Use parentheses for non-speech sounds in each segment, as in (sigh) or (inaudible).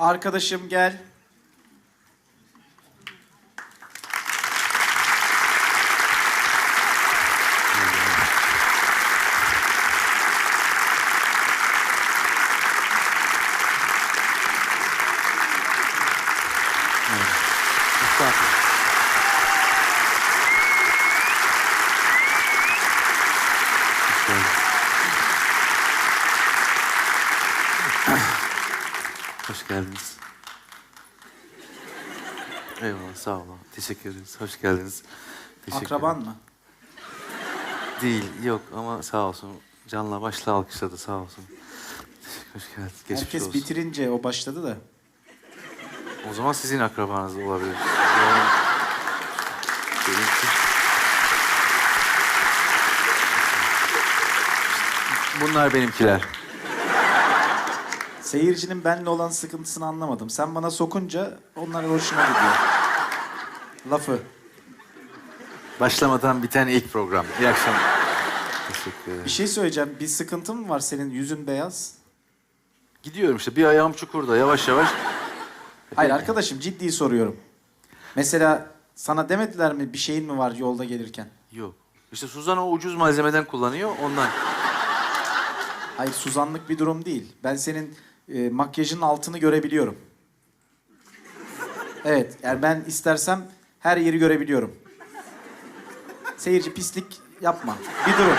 Arkadaşım gel. Estağfurullah. Hoş geldin. Hoş geldiniz. Eyvallah, sağ olun. Teşekkür ederiz. Hoş geldiniz. Teşekkür Akraban ederim. mı? Değil, yok ama sağ olsun. Canla başla alkışladı, sağ olsun. Hoş geldin. Geçmiş Herkes olsun. bitirince o başladı da. O zaman sizin akrabanız olabilir. Yani... Benimki- Bunlar benimkiler. Seyircinin benimle olan sıkıntısını anlamadım. Sen bana sokunca onlar hoşuma gidiyor. Lafı. Başlamadan biten ilk program. İyi akşamlar. Teşekkür ederim. Bir şey söyleyeceğim. Bir sıkıntın mı var senin? Yüzün beyaz. Gidiyorum işte. Bir ayağım çukurda. Yavaş yavaş. Hayır arkadaşım ciddi soruyorum. Mesela sana demediler mi bir şeyin mi var yolda gelirken? Yok. İşte Suzan o ucuz malzemeden kullanıyor. Ondan. Hayır suzanlık bir durum değil. Ben senin e, makyajın altını görebiliyorum. Evet yani ben istersem her yeri görebiliyorum. Seyirci pislik yapma. Bir durun.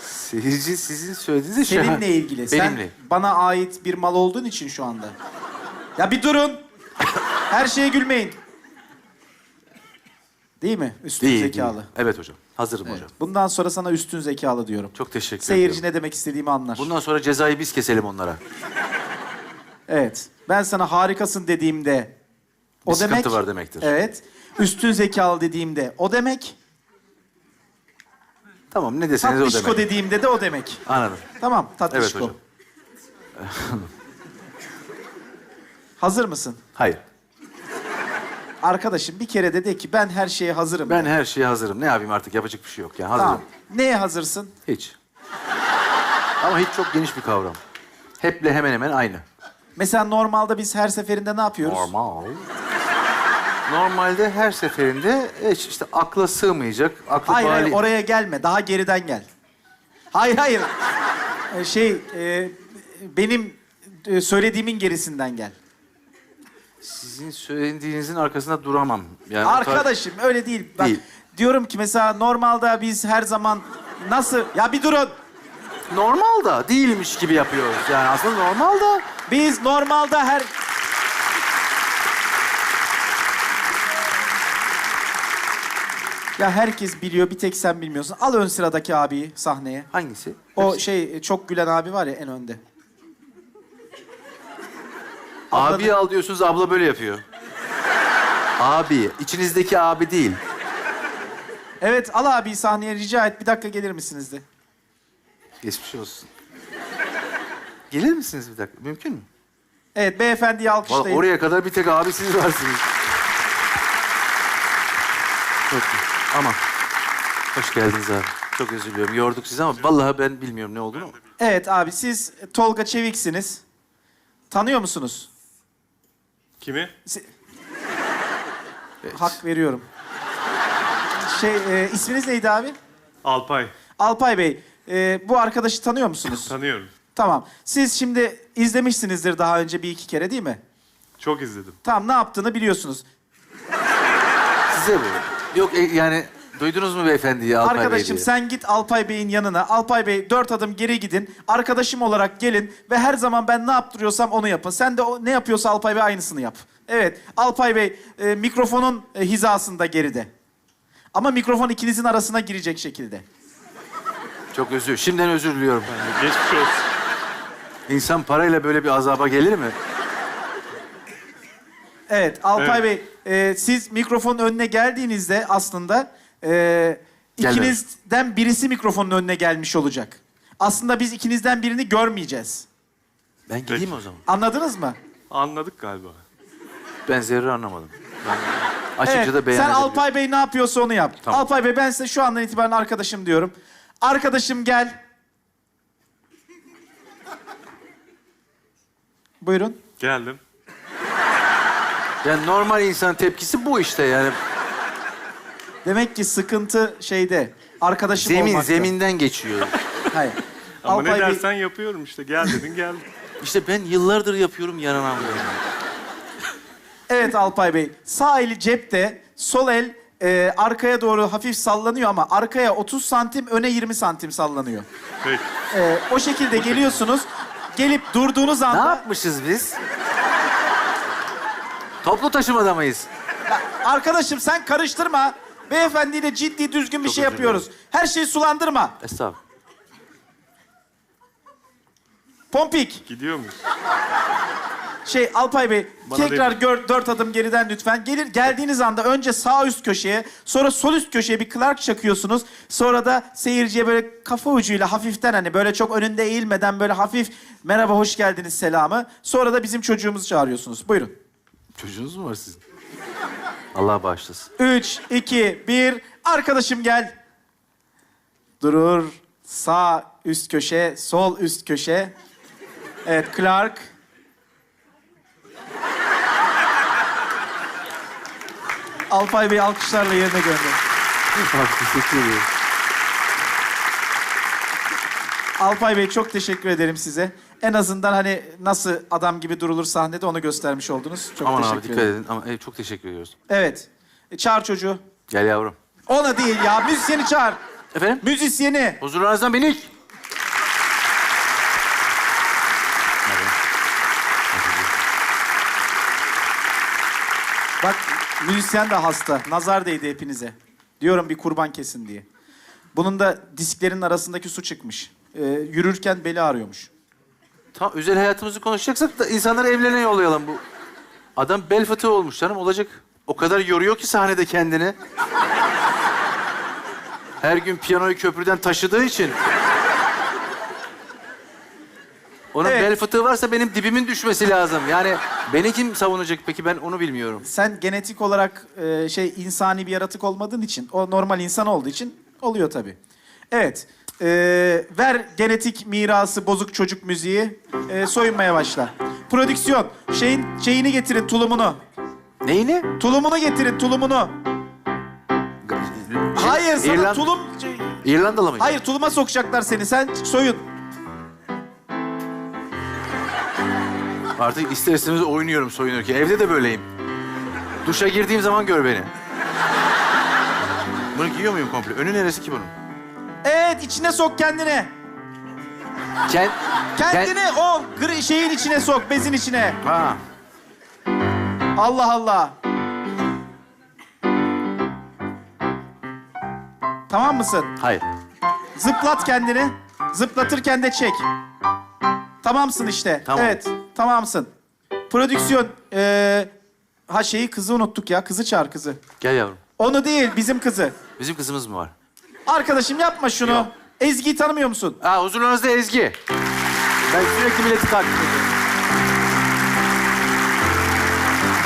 Seyirci sizin söylediğiniz şey. Seninle ilgili. Benimle. Sen bana ait bir mal olduğun için şu anda. Ya bir durun. Her şeye gülmeyin. Değil mi? Üstün Değil, zekalı. değil. Evet hocam. Hazırım hocam. Bundan sonra sana üstün zekalı diyorum. Çok teşekkür Seyirci ederim. ne demek istediğimi anlar. Bundan sonra cezayı biz keselim onlara. Evet. Ben sana harikasın dediğimde o Bir sıkıntı demek. var demektir. Evet. Üstün zekalı dediğimde o demek. Tamam ne deseniz o Tatlışko demek. dediğimde de o demek. Anladım. Tamam tatlışko. Evet hocam. Hazır mısın? Hayır. Arkadaşım bir kere de de ki ben her şeye hazırım. Ben her şeye hazırım. Ne yapayım artık yapacak bir şey yok yani. Hazırım. Tamam. Neye hazırsın? Hiç. Ama hiç çok geniş bir kavram. Heple hemen hemen aynı. Mesela normalde biz her seferinde ne yapıyoruz? Normal. Normalde her seferinde hiç işte akla sığmayacak, aklı Hayır hayır bali- oraya gelme. Daha geriden gel. Hayır hayır. (laughs) Ee, şey e, benim e, söylediğimin gerisinden gel. Sizin söylediğinizin arkasında duramam. Yani Arkadaşım öyle değil. Bak Değil. diyorum ki mesela normalde biz her zaman nasıl ya bir durun. Normal da değilmiş gibi yapıyoruz. Yani aslında normal da Biz normalde her Ya herkes biliyor, bir tek sen bilmiyorsun. Al ön sıradaki abiyi sahneye. hangisi? O şey çok gülen abi var ya en önde. Abi al diyorsunuz abla böyle yapıyor. abi, içinizdeki abi değil. Evet al abiyi sahneye rica et. Bir dakika gelir misiniz de. Geçmiş olsun. Gelir misiniz bir dakika? Mümkün mü? Evet beyefendiyi Vallahi alkışlayın. oraya kadar bir tek abi siz varsınız. Çok iyi. Ama hoş geldiniz abi. Çok özür diliyorum. Yorduk sizi ama vallahi ben bilmiyorum ne olduğunu. Evet abi siz Tolga Çevik'siniz. Tanıyor musunuz? Kimi? Si- Evet. Hak veriyorum. Şey e, isminiz neydi abi? Alpay. Alpay Bey. e, bu arkadaşı tanıyor musunuz? Tanıyorum. tamam. Siz şimdi izlemişsinizdir daha önce bir iki kere değil mi? Çok izledim. Tamam ne yaptığını biliyorsunuz. Size bu. Yok e, yani duydunuz mu beyefendiyi Alpay Bey Arkadaşım diye? sen git Alpay Bey'in yanına. Alpay Bey dört adım geri gidin. Arkadaşım olarak gelin ve her zaman ben ne yaptırıyorsam onu yapın. Sen de o, ne yapıyorsa Alpay Bey aynısını yap. Evet Alpay Bey e, mikrofonun e, hizasında geride. Ama mikrofon ikinizin arasına girecek şekilde. Çok özür. Şimdiden özür diliyorum. Geçmiş olsun. İnsan parayla böyle bir azaba gelir mi? Evet Alpay Evet. Bey e, siz mikrofonun önüne geldiğinizde aslında e, ikinizden birisi mikrofonun önüne gelmiş olacak. Aslında biz ikinizden birini görmeyeceğiz. Ben gideyim o zaman. Anladınız mı? Anladık galiba. Ben zerre anlamadım. Ben açıkça Evet, da beyan sen. Alpay Bey ne yapıyorsa onu yap. Tamam. Alpay Bey ben size şu andan itibaren arkadaşım diyorum. Arkadaşım gel. Buyurun. Geldim. Yani normal insan tepkisi bu işte yani. Demek ki sıkıntı şeyde. Arkadaşım Zemin, olmakta. zeminden geçiyor. Hayır. Ama Alpay ne Bey- dersen yapıyorum işte. Gel dedin geldim. İşte ben yıllardır yapıyorum yaranamıyorum. Evet Alpay Bey. Sağ eli cepte, sol el e, arkaya doğru hafif sallanıyor ama arkaya 30 santim, öne 20 santim sallanıyor. Peki. E, o şekilde geliyorsunuz. Gelip durduğunuz ne anda... yapmışız biz? Toplu taşımada mıyız? Arkadaşım sen karıştırma. Beyefendiyle ciddi düzgün bir Çok şey yapıyoruz. Her şeyi sulandırma. Estağfurullah. Pompik. Gidiyor muyuz? Şey Alpay Bey Bana tekrar değil. gör, dört adım geriden lütfen. Gelir geldiğiniz anda önce sağ üst köşeye sonra sol üst köşeye bir Clark çakıyorsunuz. Sonra da seyirciye böyle kafa ucuyla hafiften hani böyle çok önünde eğilmeden böyle hafif merhaba hoş geldiniz selamı. Sonra da bizim çocuğumuzu çağırıyorsunuz. Buyurun. Çocuğunuz mu var sizin? Allah bağışlasın. Üç, iki, bir. Arkadaşım gel. Durur. Sağ üst köşe, sol üst köşe. Evet, Clark. Alpay Bey alkışlarla yerine gönder. Abi teşekkür ederim. Alpay Bey çok teşekkür ederim size. En azından hani nasıl adam gibi durulur sahnede onu göstermiş oldunuz. Çok Aman teşekkür abi dikkat ederim. edin. Ama e, çok teşekkür ediyoruz. Evet. E, çağır çocuğu. Gel yavrum. Ona değil ya. Müzisyeni çağır. Efendim? Müzisyeni. Huzurlarınızdan benik. Bak müzisyen de hasta. Nazar değdi hepinize. Diyorum bir kurban kesin diye. Bunun da disklerin arasındaki su çıkmış. Ee, yürürken beli ağrıyormuş. Tamam özel hayatımızı konuşacaksak da insanları evlerine yollayalım bu. Adam bel fıtığı olmuş canım olacak. O kadar yoruyor ki sahnede kendini. Her gün piyanoyu köprüden taşıdığı için. Onun Evet. bel fıtığı varsa benim dibimin düşmesi lazım. Yani beni kim savunacak peki ben onu bilmiyorum. Sen genetik olarak e, şey insani bir yaratık olmadığın için, o normal insan olduğu için oluyor tabii. Evet. E, ver genetik mirası bozuk çocuk müziği. E, soyunmaya başla. Prodüksiyon. Şeyin şeyini getirin tulumunu. Neyini? Tulumunu getirin tulumunu. Hayır sana İrland- tulum... İrlandalı mıydı? Hayır tuluma sokacaklar seni. Sen soyun. Artık ister istemez oynuyorum soyunurken. Evde de böyleyim. Duşa girdiğim zaman gör beni. Bunu giyiyor muyum komple? Önü neresi ki bunun? Evet içine sok kendini. Ken... Kendini o gri şeyin içine sok, bezin içine. Ha. Allah Allah. Tamam mısın? Hayır. Zıplat kendini. Zıplatırken de çek. Tamamsın işte. Tamam. Evet, tamamsın. Prodüksiyon. Ee, ha şeyi kızı unuttuk ya. Kızı çağır kızı. Gel yavrum. Onu değil, bizim kızı. Bizim kızımız mı var? Arkadaşım yapma şunu. Yok. Ezgi'yi tanımıyor musun? Ha huzurlarınızda Ezgi. Ben sürekli milleti takip ediyorum.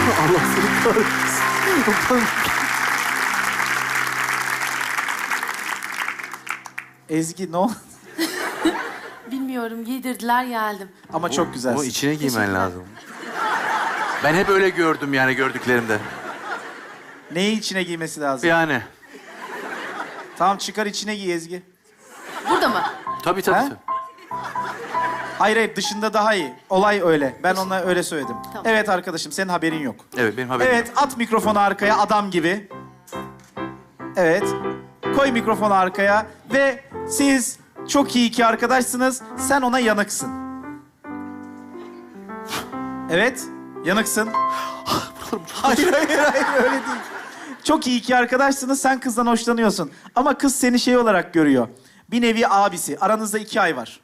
(laughs) Allah seni kahretsin. Ezgi ne oldu? (laughs) Bilmiyorum giydirdiler geldim. Ama çok güzelsin. O içine giymen lazım. Ben hep öyle gördüm yani gördüklerimde. Neyi içine giymesi lazım? Yani. Tamam çıkar içine giy Ezgi. Burada mı? Tabii tabii. Ha? tabii. Hayır hayır dışında daha iyi. Olay öyle. Ben ona öyle söyledim. Tamam. Evet arkadaşım senin haberin yok. Evet benim haberim Evet yok. at mikrofonu arkaya adam gibi. Evet. Koy mikrofonu arkaya ve siz çok iyi iki arkadaşsınız. Sen ona yanıksın. Evet. Yanıksın. (laughs) hayır hayır hayır öyle değil. Çok iyi iki arkadaşsınız. Sen kızdan hoşlanıyorsun. Ama kız seni şey olarak görüyor. Bir nevi abisi. Aranızda iki ay var.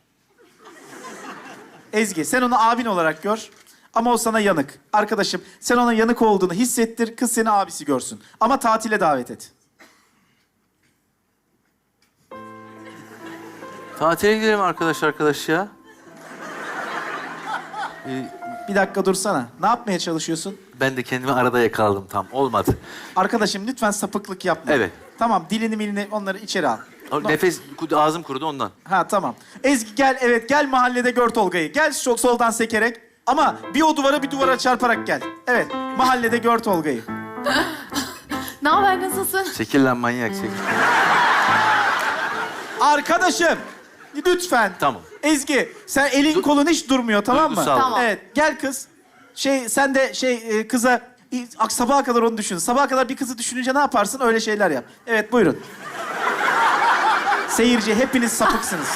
Ezgi sen onu abin olarak gör. Ama o sana yanık. Arkadaşım sen ona yanık olduğunu hissettir. Kız seni abisi görsün. Ama tatile davet et. Tatile gidelim arkadaş arkadaş ya. Ee, Bir dakika dursana. Ne yapmaya çalışıyorsun? ben de kendimi arada yakaladım tam. Olmadı. Arkadaşım lütfen sapıklık yapma. Evet. Tamam dilini milini onları içeri al. Nefes, ağzım kurudu ondan. Ha tamam. Ezgi gel evet gel mahallede gör Tolga'yı. Gel sol, soldan sekerek. Ama bir o duvara bir duvara çarparak gel. Evet. Mahallede gör Tolga'yı. Ne haber nasılsın? Çekil lan manyak çekil. Arkadaşım. Lütfen. Tamam. Ezgi sen elin kolun hiç durmuyor tamam mı? Duygusal. Tamam. Evet gel kız. Şey sen de şey e, kıza i- ak- sabaha kadar onu düşün. Sabaha kadar bir kızı düşününce ne yaparsın? Öyle şeyler yap. Evet buyurun. Seyirci hepiniz sapıksınız.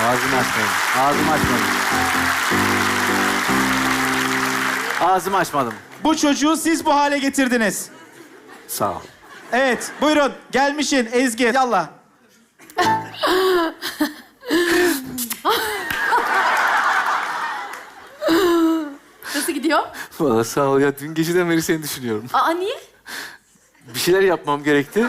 Ağzımı açmadım. Ağzımı açmadım. Ağzımı açmadım. Bu çocuğu siz bu hale getirdiniz. Sağ ol. Evet buyurun gelmişin Ezgi yallah. Nasıl gidiyor? Valla sağ ol ya. Dün geceden beri seni düşünüyorum. Aa niye? Bir şeyler yapmam gerekti.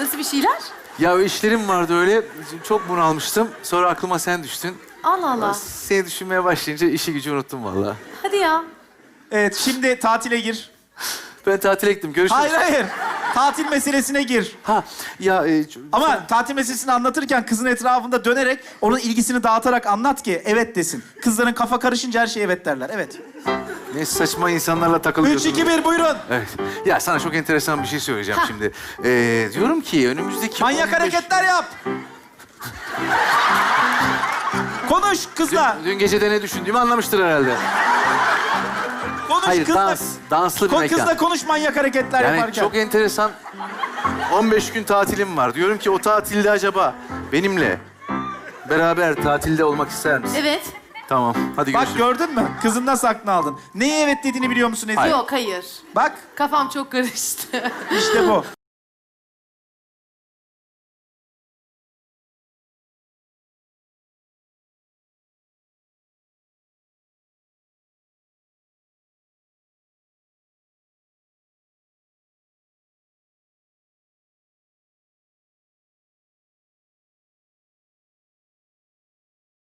Nasıl bir şeyler? Ya işlerim vardı öyle. Çok bunalmıştım. Sonra aklıma sen düştün. Allah Allah. Seni düşünmeye başlayınca işi gücü unuttum valla. Hadi ya. Evet şimdi tatile gir. Ben tatile gittim. Görüşürüz. Hayır hayır. Tatil meselesine gir. Ha ya e, Ama tatil meselesini anlatırken kızın etrafında dönerek onun ilgisini dağıtarak anlat ki evet desin. Kızların kafa karışınca her şeye evet derler. Evet. ne saçma insanlarla 3 takılıyorsun. 2 1 buyurun. Evet. Ya sana çok enteresan bir şey söyleyeceğim şimdi. Ee, diyorum ki önümüzdeki... Manyak 15 hareketler yap. Konuş kızla. Dün, dün gecede ne düşündüğümü anlamıştır herhalde. Konuş Hayır kızla. dans, danslı bir Ko- mekan. kızla konuş manyak hareketler Yani yaparken. çok enteresan. 15 gün tatilim var. Diyorum ki o tatilde acaba benimle beraber tatilde olmak ister misin? Evet. Tamam. Hadi Bak görüşürüz. gördün mü? Kızın nasıl aklını aldın? Neye evet dediğini biliyor musun Ezgi? Yok hayır. Bak Kafam çok karıştı. işte bu. (laughs)